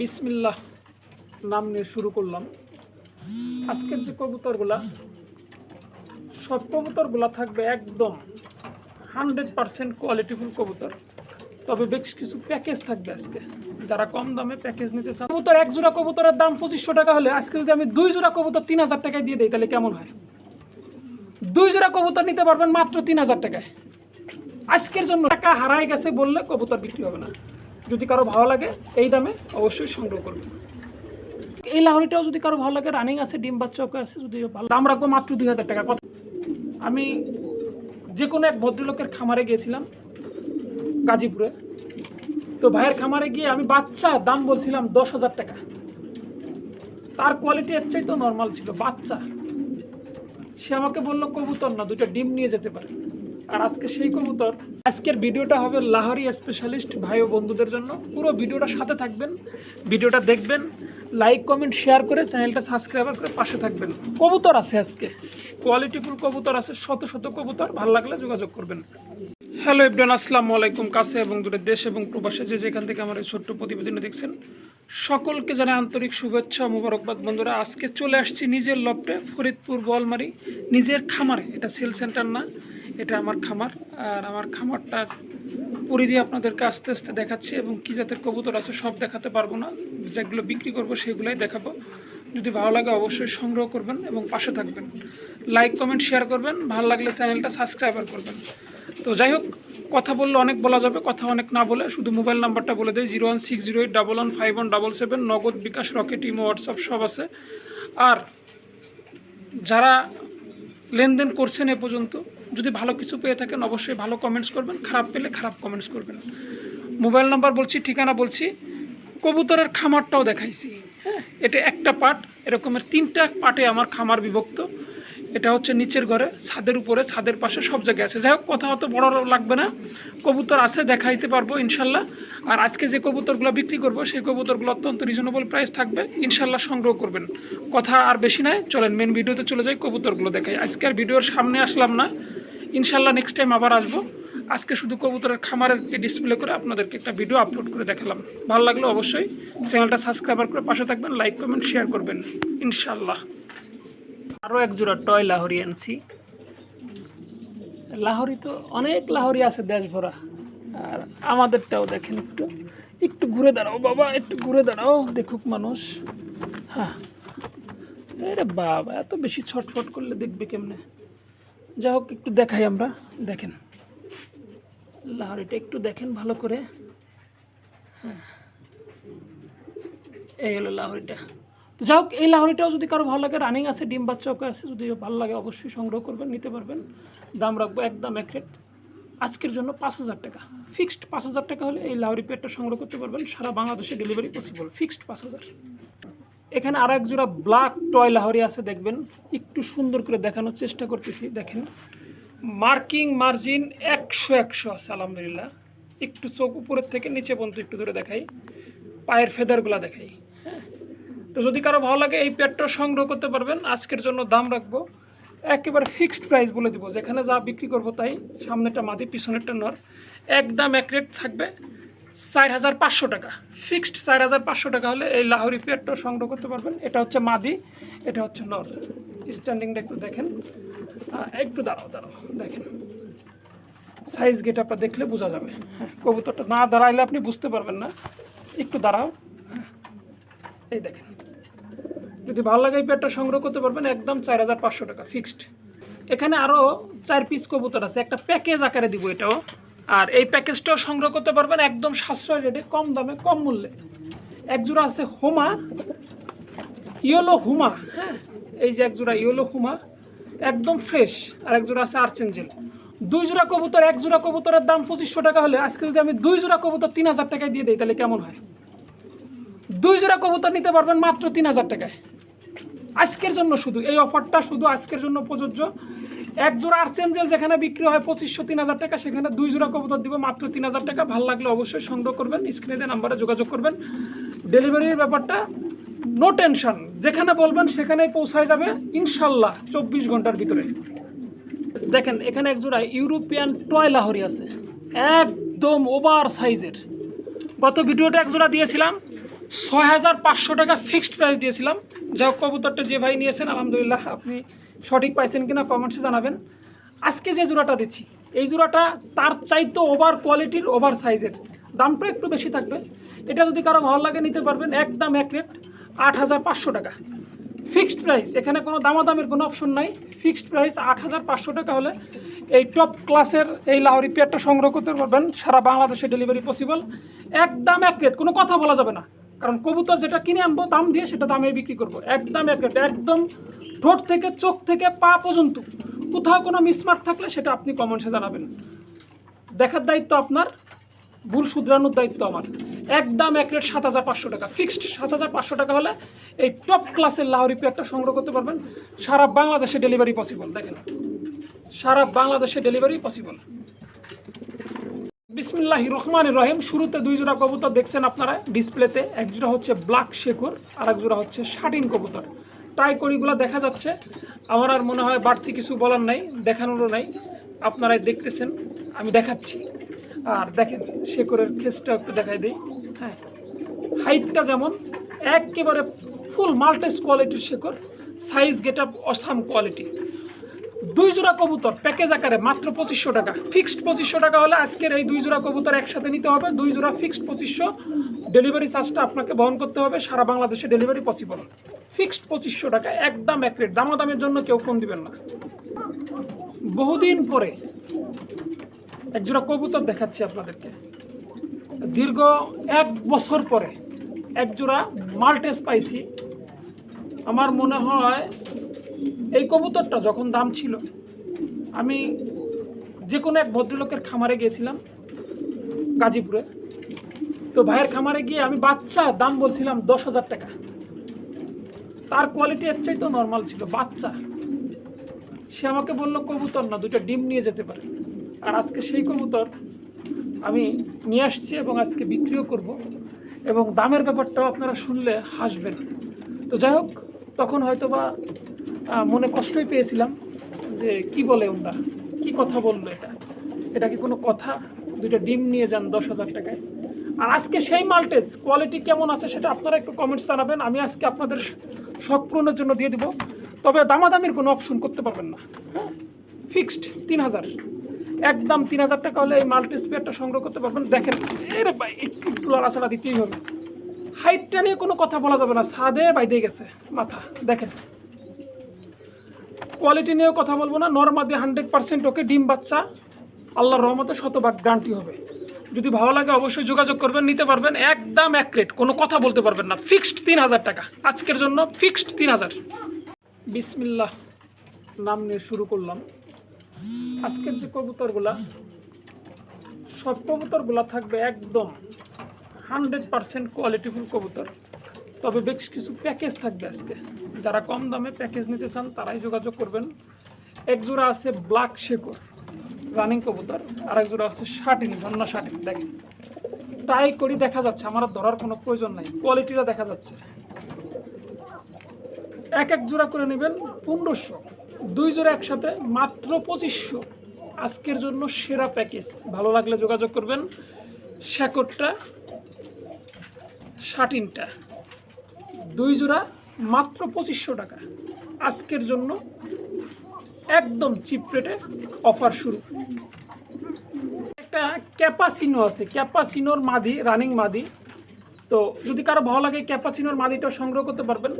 বিসমিল্লাহ নাম নিয়ে শুরু করলাম। আজকের যে কবুতরগুলা, সব কবুতরগুলা থাকবে একদম হান্ড্রেড পারসেন্ট কোয়ালিটিফুল কবুতর। তবে বেশ কিছু প্যাকেজ থাকবে আজকে। যারা কম দামে প্যাকেজ নিতে চান, কবুতর এক জোড়া কবুতরের দাম পঁচিশশো টাকা হলে আজকে যদি আমি দুই জোড়া কবুতর তিন হাজার টাকায় দিয়ে দিই, তাহলে কেমন হয়? দুই জোড়া কবুতর নিতে পারবেন মাত্র তিন হাজার টাকায়। আজকের জন্য টাকা হারাই গেছে বললে কবুতর বিক্রি হবে না। যদি কারও ভালো লাগে, এই দামে অবশ্যই সংগ্রহ করবেন এই লাহরিটাও যদি কারও ভালো লাগে রানিং আছে, ডিম বাচ্চাও আছে, যদি ভালো দাম রাখব মাত্র দুই হাজার টাকা। কথা আমি যে কোনো এক ভদ্রলোকের খামারে গিয়েছিলাম, গাজীপুরে। তো ভাইয়ের খামারে গিয়ে আমি বাচ্চা, দাম বলছিলাম দশ হাজার টাকা। তার কোয়ালিটি এর তো নর্মাল ছিল, বাচ্চা। সে আমাকে বলল, কবুতর না দুটো ডিম নিয়ে যেতে পারে। আর আজকে সেই কবুতর। আজকের ভিডিওটা হবে লাহরি স্পেশালিস্ট ভাই ও বন্ধুদের জন্য। পুরো ভিডিওটা সাথে থাকবেন, ভিডিওটা দেখবেন লাইক কমেন্ট শেয়ার করে চ্যানেলটা সাবস্ক্রাইব করে পাশে থাকবেন। কবুতর আছে আজকে। কোয়ালিটিফুল কবুতর আছে, শত শত কবুতর। ভালো লাগলে যোগাযোগ করবেন। হ্যালো ইবরান আসসালামু আলাইকুম। কাছে এবং দূরে দেশ এবং প্রবাসে যে যেখান থেকে আমার এই ছোট্ট প্রতিবেদন দেখছেন, সকলকে জানাই আন্তরিক শুভেচ্ছা মুবারকবাদ। বন্ধুরা, আজকে চলে আসছি নিজের লপটে ফরিদপুর বলমারি নিজের খামারে। এটা সেল সেন্টার না। এটা আমার খামার, আর আমার খামারটার পরিধি আপনাদেরকে আস্তে আস্তে দেখাচ্ছি এবং কী জাতের কবুতর আছে সব দেখাতে পারব না। যেগুলো বিক্রি করব সেগুলোই দেখাবো। যদি ভালো লাগে অবশ্যই সংগ্রহ করবেন এবং পাশে থাকবেন। লাইক কমেন্ট শেয়ার করবেন। ভালো লাগলে চ্যানেলটা সাবস্ক্রাইবার করবেন। তো যাই হোক, কথা বললে অনেক বলা যাবে, কথা অনেক না বলে। শুধু মোবাইল নাম্বারটা বলে দেয় zero one six zero eight double one five one double seven Nagad bKash Rocket, imo, WhatsApp সব আছে। আর যারা লেনদেন করছেন এ পর্যন্ত, যদি ভালো কিছু পেয়ে থাকেন অবশ্যই ভালো কমেন্টস করবেন, খারাপ পেলে খারাপ কমেন্টস করবেন। মোবাইল নাম্বার বলছি, ঠিকানা বলছি, কবুতরের খামারটাও দেখাইছি হ্যাঁ? এটা একটা পার্ট এরকমের তিনটা পার্টে আমার খামার বিভক্ত। এটা হচ্ছে নিচের ঘরে, ছাদের উপরে, ছাদের পাশে সব জায়গায় আছে। যাই হোক, কথা অত বড় লাগবে না। কবুতর আছে, দেখাইতে পারব ইনশাল্লাহ। আর আজকে যে কবুতরগুলো বিক্রি করব, সেই কবুতরগুলো অত্যন্ত রিজনেবল প্রাইস থাকবে। ইনশাল্লাহ সংগ্রহ করবেন। কথা আর বেশি নাই, চলেন মেন ভিডিওতে চলে যাই, কবুতরগুলো দেখাই। আজকে আর ভিডিওর সামনে আসলাম না। ইনশাল্লাহ নেক্সট টাইম আবার আসব। আজকে শুধু কবুতরের খামারের ডিসপ্লে করে আপনাদেরকে একটা ভিডিও আপলোড করে দেখালাম। ভালো লাগলে অবশ্যই চ্যানেলটা সাবস্ক্রাইবার করে পাশে থাকবেন লাইক কমেন্ট শেয়ার করবেন। ইনশাল্লাহ। আরও এক জোড়া টয় লাহরি আনছি। লাহরি তো অনেক লাহরি আছে দেশ ভরা। আর আমাদেরটাও দেখেন একটু একটু ঘুরে দাঁড়াও বাবা, একটু ঘুরে দাঁড়াও, দেখুক মানুষ। হ্যাঁ। আরে বাবা, এত বেশি ছটফট করলে দেখবে কেমনে? যা হোক, একটু দেখাই আমরা, দেখেন। লাহরিটা একটু দেখেন ভালো করে। হ্যাঁ। এই হলো লাহরিটা। তো যাই হোক, এই লাহরিটাও যদি কারও ভালো লাগে রানিং আছে, ডিম বাচ্চাও আছে, যদি ভালো লাগে অবশ্যই সংগ্রহ করবেন, নিতে পারবেন। দাম রাখব একদম এক রেট আজকের জন্য পাঁচ হাজার টাকা। ফিক্সড পাঁচ হাজার টাকা হলে এই লাহরি পেটটা সংগ্রহ করতে পারবেন, সারা বাংলাদেশে ডেলিভারি পসিবল ফিক্সড পাঁচ হাজার। এখানে আর এক জোড়া ব্ল্যাক টয় লাহরি আছে, দেখবেন। একটু সুন্দর করে দেখানোর চেষ্টা করতেছি, দেখেন। মার্কিং মার্জিন একশো একশো আছে, আলহামদুলিল্লাহ। একটু চোখ উপরের থেকে নিচে পর্যন্ত একটু ধরে দেখাই। পায়ের ফেদারগুলা দেখাই। তো যদি কারও ভালো লাগে এই পেটটা সংগ্রহ করতে পারবেন। আজকের জন্য দাম রাখব একেবারে ফিক্সড প্রাইস বলে দিব। যেখানে যা বিক্রি করব তাই সামনেটা মাদি পিছনেরটা নর। একদম এক রেট থাকবে চার হাজার পাঁচশো টাকা। ফিক্সড চার হাজার পাঁচশো টাকা হলে এই লাহোরি পেটটা সংগ্রহ করতে পারবেন। এটা হচ্ছে মাদি এটা হচ্ছে নর। স্ট্যান্ডিংটা একটু দেখেন। একটু দাঁড়াও দাঁড়াও দেখেন। সাইজ গেট আপনার দেখলে বোঝা যাবে। হ্যাঁ কবুতরটা না দাঁড়াইলে আপনি বুঝতে পারবেন না। একটু দাঁড়াও। হ্যাঁ, এই দেখেন। যদি ভালো লাগে এই পেটটা সংগ্রহ করতে পারবেন, একদম চার হাজার পাঁচশো টাকা ফিক্সড এখানে আরও চার পিস কবুতর আছে, একটা প্যাকেজ আকারে দিব এটাও। আর এই প্যাকেজটাও সংগ্রহ করতে পারবেন, একদম সাশ্রয় রেটে কম দামে, কম মূল্যে। এক জোড়া আছে হোমা, ইয়েলো হুমা হ্যাঁ? এই যে এক জোড়া ইয়েলো হুমা, একদম ফ্রেশ আর এক জোড়া আছে আর্চেঞ্জেল দুই জোড়া কবুতর এক জোড়া কবুতরের দাম পঁচিশশো টাকা হলে, আজকে যদি আমি দুই জোড়া কবুতর তিন হাজার টাকায় দিয়ে দিই, তাহলে কেমন হয়? দুই জোড়া কবুতর নিতে পারবেন মাত্র তিন হাজার টাকায়। আজকের জন্য শুধু, এই অফারটা শুধু আজকের জন্য প্রযোজ্য। এক জোড়া আর্চেঞ্জেল যেখানে বিক্রি হয় পঁচিশশো তিন হাজার টাকা, সেখানে দুই জোড়া কবুতর দিব মাত্র তিন হাজার টাকা। ভালো লাগলে অবশ্যই সংগ্রহ করবেন, স্ক্রিনে নাম্বারে যোগাযোগ করবেন। ডেলিভারির ব্যাপারটা নো টেনশন যেখানে বলবেন সেখানেই পৌঁছায় যাবে, ইনশাল্লাহ, চব্বিশ ঘণ্টার ভিতরে। দেখেন, এখানে এক জোড়া ইউরোপিয়ান টয় লাহরি আছে, একদম ওভার সাইজের। গত ভিডিওটা এক জোড়া দিয়েছিলাম ছয় হাজার পাঁচশো টাকা ফিক্সড প্রাইস দিয়েছিলাম। যা কবুতরটা যে ভাই নিয়েছেন, আলহামদুলিল্লাহ আপনি সঠিক পাইছেন কিনা কমেন্টসে জানাবেন। আজকে যে জোড়াটা দিচ্ছি, এই জোড়াটা তার চাইতে ওভার কোয়ালিটির ওভার সাইজের দামটা একটু বেশি থাকবে। এটা যদি কারও ভালো লাগে নিতে পারবেন, একদম এক রেট আট হাজার পাঁচশো টাকা। ফিক্সড প্রাইস এখানে কোনো দামাদামের কোনো অপশন নাই। ফিক্সড প্রাইস আট হাজার পাঁচশো টাকা হলে এই টপ ক্লাসের এই লাহরি পেয়ারটা সংগ্রহ করতে পারবেন। সারা বাংলাদেশে ডেলিভারি পসিবল একদম এক রেট কোনো কথা বলা যাবে না। কারণ কবুতর যেটা কিনে আনব, দাম দিয়ে সেটা দামে বিক্রি করব। একদম একদম ঠোঁট থেকে চোখ থেকে পা পর্যন্ত। কোথাও কোনো মিসমার্ক থাকলে সেটা আপনি কমেন্টসে জানাবেন। দেখার দায়িত্ব আপনার, ভুল শুধরানোর দায়িত্ব আমার। একদম এক রেট সাত হাজার পাঁচশো টাকা। ফিক্সড সাত হাজার পাঁচশো টাকা হলে এই টপ ক্লাসের লাহরি পেয়ারটা সংগ্রহ করতে পারবেন। সারা বাংলাদেশে ডেলিভারি পসিবল দেখেন। সারা বাংলাদেশে ডেলিভারি পসিবল বিসমিল্লাহ রহমান রহিম। শুরুতে দুই জোড়া কবুতর দেখছেন আপনারা ডিসপ্লেতে। এক জোড়া হচ্ছে ব্ল্যাক শেখর আর এক জোড়া হচ্ছে শাটিন কবুতর। ট্রাই করিগুলো দেখা যাচ্ছে। আমার আর মনে হয় বাড়তি কিছু বলার নাই, দেখানোরও নাই। আপনারাই দেখতেছেন, আমি দেখাচ্ছি। আর দেখেন, শেখরের খেসটা একটু দেখাই দিই। হ্যাঁ হাইটটা যেমন, একেবারে ফুল মাল্টেস কোয়ালিটির Shekhar. Size get up awesome quality দুই জোড়া কবুতর প্যাকেজ আকারে মাত্র পঁচিশশো টাকা। ফিক্সড পঁচিশশো টাকা হলে আজকের এই দুই জোড়া কবুতর একসাথে নিতে হবে। দুই জোড়া ফিক্সড পঁচিশশো। ডেলিভারি চার্জটা আপনাকে বহন করতে হবে। সারা বাংলাদেশে ডেলিভারি পসিবল ফিক্সড পঁচিশশো টাকা, একদম এক রেট দামাদামের জন্য কেউ ফোন দিবেন না। বহুদিন পরে একজোড়া কবুতর দেখাচ্ছি আপনাদেরকে। দীর্ঘ এক বছর পরে একজোড়া মাল্টেস পাইছি আমার মনে হয় এই কবুতরটা যখন দাম ছিল আমি যে কোনো এক ভদ্রলোকের খামারে গিয়েছিলাম গাজীপুরে। তো ভাইয়ের খামারে গিয়ে আমি বাচ্চা দাম বলছিলাম দশ হাজার টাকা। তার কোয়ালিটি এর চাইতেও নর্মাল ছিল বাচ্চা। সে আমাকে বলল কবুতর না দুটো ডিম নিয়ে যেতে পারে। আর আজকে সেই কবুতর আমি নিয়ে আসছি এবং আজকে বিক্রিও করব। এবং দামের ব্যাপারটাও আপনারা শুনলে হাসবেন। তো যাই হোক তখন হয়তো বা আহ, মনে কষ্টই পেয়েছিলাম যে কি বলে ওরা কি কথা বলল এটা? এটা কি কোনো কথা? দুইটা ডিম নিয়ে যান দশ হাজার টাকায়। আর আজকে সেই মাল্টেজ কোয়ালিটি কেমন আছে সেটা আপনারা একটু কমেন্টস জানাবেন। আমি আজকে আপনাদের শখ পূরণের জন্য দিয়ে দিব। তবে দামাদামির কোনো অপশন করতে পারবেন না। হ্যাঁ? ফিক্সড তিন হাজার। একদম তিন হাজার টাকা হলে এই মাল্টি স্পেয়ারটা সংগ্রহ করতে পারবেন। দেখেন, এর একটু লড়াছাড়া দিতেই হবে। হাইটটা নিয়ে কোনো কথা বলা যাবে না। সাদে বাইদে গেছে মাথা। দেখেন কোয়ালিটি নিয়েও কথা বলব না। নর্মাদি হান্ড্রেড পার্সেন্ট ওকে ডিম বাচ্চা, আল্লাহর রহমতে শতভাগ গ্যারান্টি হবে। যদি ভালো লাগে অবশ্যই যোগাযোগ করবেন, নিতে পারবেন একদম এক রেট কোনো কথা বলতে পারবেন না। ফিক্সড তিন হাজার টাকা। আজকের জন্য ফিক্সড তিন হাজার। বিসমিল্লাহ, নাম নিয়ে শুরু করলাম। আজকের যে কবুতরগুলা, সব কবুতরগুলা থাকবে একদম হান্ড্রেড পারসেন্ট কোয়ালিটিফুল কবুতর। তবে বেশ কিছু প্যাকেজ থাকবে আজকে। যারা কম দামে প্যাকেজ নিতে চান, তারাই যোগাযোগ করবেন। এক জোড়া আছে ব্ল্যাক শেকর রানিং কবুতর। আর এক জোড়া আছে শাটিন ঝর্ণা শাটিন দেখেন। ট্রাই করি, দেখা যাচ্ছে। আমার ধরার কোনো প্রয়োজন নাই। কোয়ালিটিটা দেখা যাচ্ছে। এক এক জোড়া করে নেবেন পনেরোশো। দুই জোড়া একসাথে মাত্র পঁচিশশো। আজকের জন্য সেরা প্যাকেজ ভালো লাগলে যোগাযোগ করবেন। শ্যাকরটা শাটিনটা দুই জোড়া মাত্র পঁচিশশো টাকা। আজকের জন্য একদম চিপ রেটে অফার শুরু। একটা ক্যাপাসিনো আছে ক্যাপাসিনোর মাদি রানিং মাদি। তো যদি কারও ভালো লাগে ক্যাপাচিনোর মাদিটা সংগ্রহ করতে পারবেন।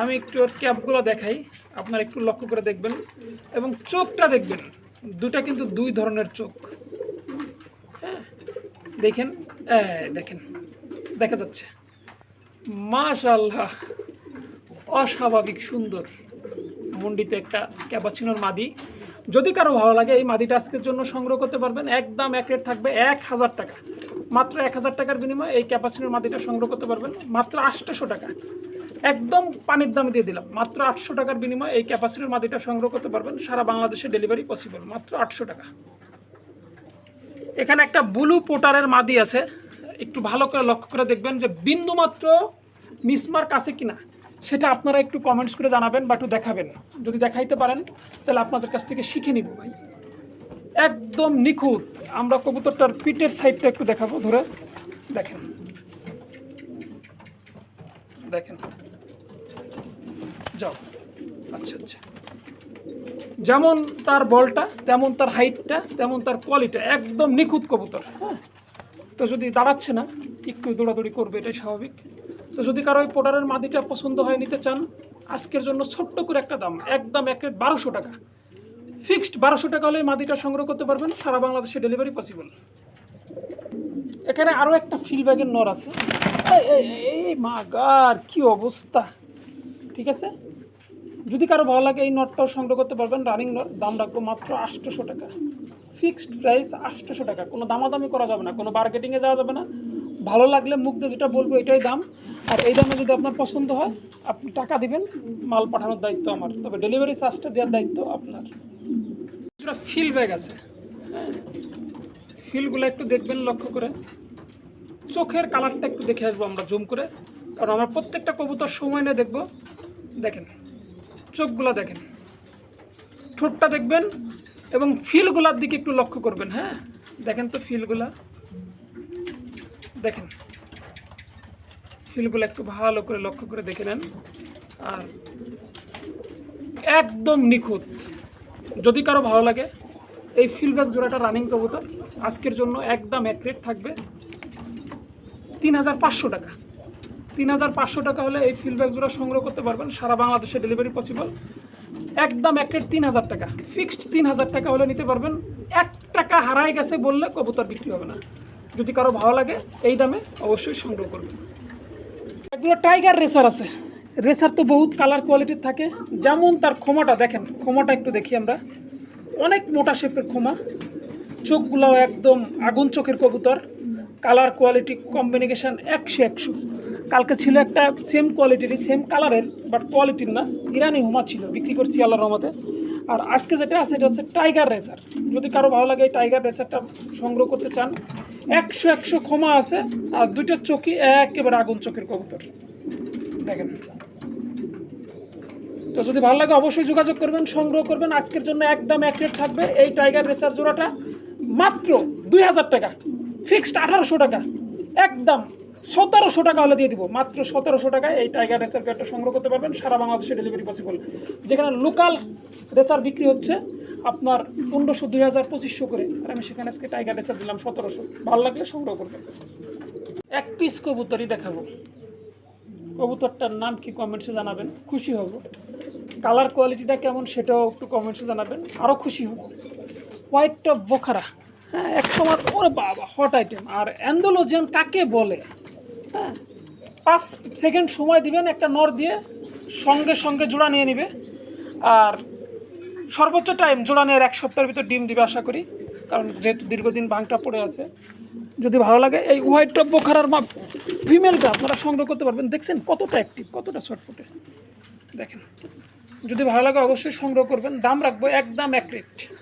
আমি একটু ওর ক্যাপগুলো দেখাই, আপনারা একটু লক্ষ্য করে দেখবেন। এবং চোখটা দেখবেন, দুটা কিন্তু দুই ধরনের চোখ। হ্যাঁ দেখেন দেখেন, দেখা যাচ্ছে। মাশাল্লাহ অস্বাভাবিক সুন্দর। মন্ডিতে একটা ক্যাপাচিনোর মাদি। যদি কারও ভালো লাগে, এই মাদিটা আজকের জন্য সংগ্রহ করতে পারবেন। একদম এক রেট থাকবে এক হাজার টাকা। মাত্র এক হাজার টাকার বিনিময়ে এই ক্যাপাচিনোর মাদিটা সংগ্রহ করতে পারবেন। মাত্র আটশোশো টাকা। একদম পানির দামে দিয়ে দিলাম। মাত্র আটশো টাকার বিনিময়ে এই ক্যাপাচিনোর মাদিটা সংগ্রহ করতে পারবেন। সারা বাংলাদেশে ডেলিভারি পসিবল। মাত্র আটশো টাকা। এখানে একটা ব্লু পোটারের মাদি আছে। একটু ভালো করে লক্ষ্য করে দেখবেন যে বিন্দুমাত্র মিসমার্ক আছে কি না সেটা আপনারা একটু কমেন্টস করে জানাবেন বা একটু দেখাবেন। যদি দেখাইতে পারেন, তাহলে আপনাদের কাছ থেকে শিখে নিব ভাই। একদম নিখুঁত। আমরা কবুতরটার পিঠের সাইডটা একটু দেখাবো, ধরে। দেখেন। দেখেন। যাও। আচ্ছা আচ্ছা। যেমন তার বলটা, তেমন তার হাইটটা তেমন তার কোয়ালিটি একদম নিখুঁত কবুতর হ্যাঁ? তো যদি দাঁড়াচ্ছে না, একটু দৌড়াদৌড়ি করবে, এটাই স্বাভাবিক। তো যদি কারও ওই পোডারের মাদিটা পছন্দ হয় নিতে চান আজকের জন্য ছোট্ট করে একটা দাম একদম এক বারোশো টাকা। ফিক্সড বারোশো টাকা হলে মাদিটা সংগ্রহ করতে পারবেন সারা বাংলাদেশে ডেলিভারি পসিবল এখানে আরও একটা ফিল ব্যাগের নর আছে। এই, মা গার কি অবস্থা। ঠিক আছে? যদি কারও ভালো লাগে এই নটটাও সংগ্রহ করতে পারবেন রানিং নট দাম রাখব মাত্র আটশোশো টাকা। ফিক্সড প্রাইস আটশোশো টাকা কোনো দামাদামি করা যাবে না কোনো মার্কেটিংয়ে যাওয়া যাবে না। ভালো লাগলে মুখ দিয়ে যেটা বলব এটাই দাম। আর এই দামে যদি আপনার পছন্দ হয়, আপনি টাকা দিবেন, মাল পাঠানোর দায়িত্ব আমার। তবে ডেলিভারি চার্জটা দেওয়ার দায়িত্ব আপনার। কিছুটা ফিল ব্যাগ আছে ফিলগুলো একটু দেখবেন, লক্ষ্য করে। চোখের কালারটা একটু দেখে আসব আমরা জুম করে। কারণ আমরা প্রত্যেকটা কবুতর সময় নিয়ে দেখব। দেখেন, চোখগুলো দেখেন। ঠোঁটটা দেখবেন এবং ফিলগুলার দিকে একটু লক্ষ্য করবেন হ্যাঁ। দেখেন তো ফিলগুলা দেখেন। ফিলগুলো একটু ভালো করে লক্ষ্য করে দেখে নেন। আর একদম নিখুঁত। যদি কারও ভালো লাগে, এই ফিলব্যাক জোড়াটা রানিং কবুতর, আজকের জন্য একদম এক থাকবে। তিন হাজার পাঁচশো টাকা। তিন হাজার পাঁচশো টাকা হলে এই ফিলব্যাক জোড়া সংগ্রহ করতে পারবেন। সারা বাংলাদেশে ডেলিভারি পসিবল। একদম এক তিন হাজার টাকা। ফিক্সড তিন হাজার টাকা হলে নিতে পারবেন। এক টাকা হারাই গেছে বললে কবুতর বিক্রি হবে না। যদি কারও ভালো লাগে, এই দামে অবশ্যই সংগ্রহ করবেন। একগুলো টাইগার রেসার আছে। রেসার তো বহুত কালার কোয়ালিটির থাকে। যেমন তার ক্ষমাটা দেখেন, ক্ষমাটা একটু দেখি আমরা। অনেক মোটা শেপের ক্ষমা। চোখগুলো একদম আগুন চোখের কবুতর। কালার কোয়ালিটি কম্বিনেশন একশো একশো। কালকে ছিল একটা সেম কোয়ালিটির সেম কালারের, বাট কোয়ালিটির না। ইরানি হুমা ছিল, বিক্রি করছি আল্লাহ রহমতে। আর আজকে যেটা আছে, এটা হচ্ছে টাইগার রেসার। যদি কারও ভালো লাগে এই টাইগার রেসারটা সংগ্রহ করতে চান একশো একশো ক্ষমা আছে, আর দুইটা চোখই একেবারে আগুন চোখের কবুতর। দেখেন। তো যদি ভালো লাগে অবশ্যই যোগাযোগ করবেন, সংগ্রহ করবেন। আজকের জন্য একদম এক রেট থাকবে এই টাইগার রেসার জোড়াটা। মাত্র দুই হাজার টাকা ফিক্সড আঠারোশো টাকা, একদম সতেরোশো টাকা হলে দিয়ে দিব। মাত্র সতেরোশো টাকায় এই টাইগার রেসার প্যাডটা সংগ্রহ করতে পারবেন। সারা বাংলাদেশে ডেলিভারি পসিবল যেখানে লোকাল রেসার বিক্রি হচ্ছে আপনার পনেরোশো, দুই হাজার, পঁচিশশো করে। আর আমি সেখানে আজকে টাইগার রেসার দিলাম সতেরোশো। ভালো লাগলে সংগ্রহ করবেন এক পিস কবুতরই দেখাবো। কবুতরটার নাম কি কমেন্টসে জানাবেন। খুশি হব। কালার কোয়ালিটিটা কেমন সেটাও একটু কমেন্টসে জানাবেন। আরও খুশি হব। White top Bokhara. হ্যাঁ এক সময় ওরে বাবা হট আইটেম আর অ্যান্ডোলোজিয়ান কাকে বলে? হ্যাঁ পাঁচ সেকেন্ড সময় দিবেন একটা নর দিয়ে সঙ্গে সঙ্গে জোড়া নিয়ে নেবে। আর সর্বোচ্চ টাইম জোড়া নেওয়ার এক সপ্তাহের ভিতর ডিম দিবে আশা করি, কারণ যেহেতু দীর্ঘদিন ভাঙটা পড়ে আছে। যদি ভালো লাগে, এই হোয়াইট টপ বোখারার মাপ ফিমেলটা আপনারা সংগ্রহ করতে পারবেন। দেখছেন কতটা অ্যাক্টিভ কতটা শর্টফুটে দেখেন, যদি ভালো লাগে অবশ্যই সংগ্রহ করবেন। দাম রাখব একদম এক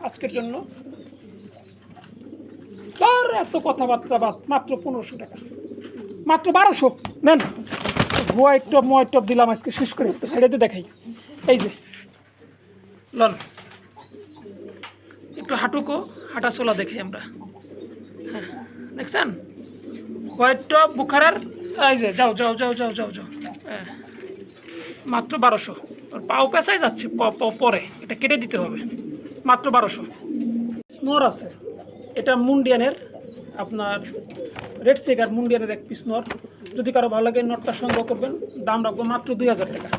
আজকের জন্য। তার এত কথাবার্তা বাদ, মাত্র পনেরোশো টাকা। মাত্র বারোশো। নেন হোয়াইট টপ হোয়াইট টপ দিলাম আজকে, শেষ করে একটু দেখাই। এই যে, লন। একটু হাঁটুকো হাঁটা চলা দেখাই আমরা। হ্যাঁ দেখছেন? হোয়াইট টপ, বুখারার, এই যে, যাও যাও যাও যাও যাও যাও। হ্যাঁ মাত্র বারোশো। ওর পাও পেঁচাই যাচ্ছে পরে। এটা কেটে দিতে হবে। মাত্র বারোশো। স্নোর আছে। এটা মুন্ডিয়ানের, আপনার রেড সেগার মুন্ডিয়ানের এক পিস নর যদি কারও ভালো লাগে নটটা সংগ্রহ করবেন, দাম রাখব মাত্র দুই হাজার টাকা।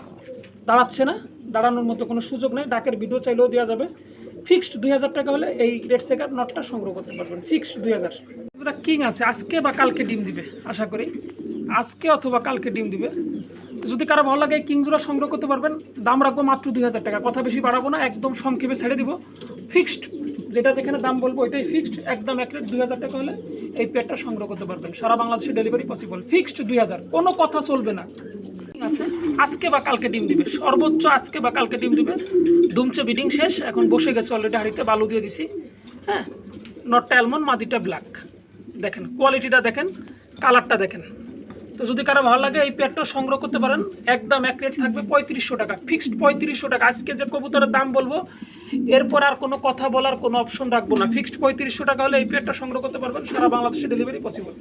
দাঁড়াচ্ছে না, দাঁড়ানোর মতো কোনো সুযোগ নেই। ডাকের ভিডিও চাইলেও দেওয়া যাবে। ফিক্সড দুই হাজার টাকা হলে এই রেড সেগার নটটা সংগ্রহ করতে পারবেন। ফিক্সড দুই হাজার। কিং আছে। আজকে বা কালকে ডিম দিবে, আশা করি। আজকে অথবা কালকে ডিম দিবে। যদি কারও ভালো লাগে কিং জোড়া সংগ্রহ করতে পারবেন, দাম রাখব মাত্র দুই হাজার টাকা। কথা বেশি বাড়াবো না, একদম সংক্ষেপে ছেড়ে দিব। ফিক্সড যেটা যেখানে দাম বলব এটাই ফিক্সড একদম এক রেট দুই হাজার টাকা হলে এই পেটটা সংগ্রহ করতে পারবেন। সারা বাংলাদেশে ডেলিভারি পসিবল ফিক্সড দুই হাজার। কোনো কথা চলবে না। আছে। আজকে বা কালকে ডিম দিবে। সর্বোচ্চ আজকে বা কালকে ডিম দিবে। দুমচে বিডিং শেষ, এখন বসে গেছে অলরেডি হাঁড়িতে বালু দিয়ে দিছি। হ্যাঁ নটটা অ্যালমন্ড মাদিটা ব্ল্যাক দেখেন কোয়ালিটিটা দেখেন কালারটা দেখেন। তো যদি কারও ভালো লাগে, এই পেটটা সংগ্রহ করতে পারেন। একদম এক রেট থাকবে পঁয়ত্রিশশো টাকা। ফিক্সড পঁয়ত্রিশশো টাকা। আজকে যে কবুতরের দাম বলব, এরপর আর কোনো কথা বলার কোনো অপশন রাখব না। ফিক্সড পঁয়ত্রিশশো টাকা হলে এই পেটটা সংগ্রহ করতে পারবেন। সারা বাংলাদেশে ডেলিভারি পসিবল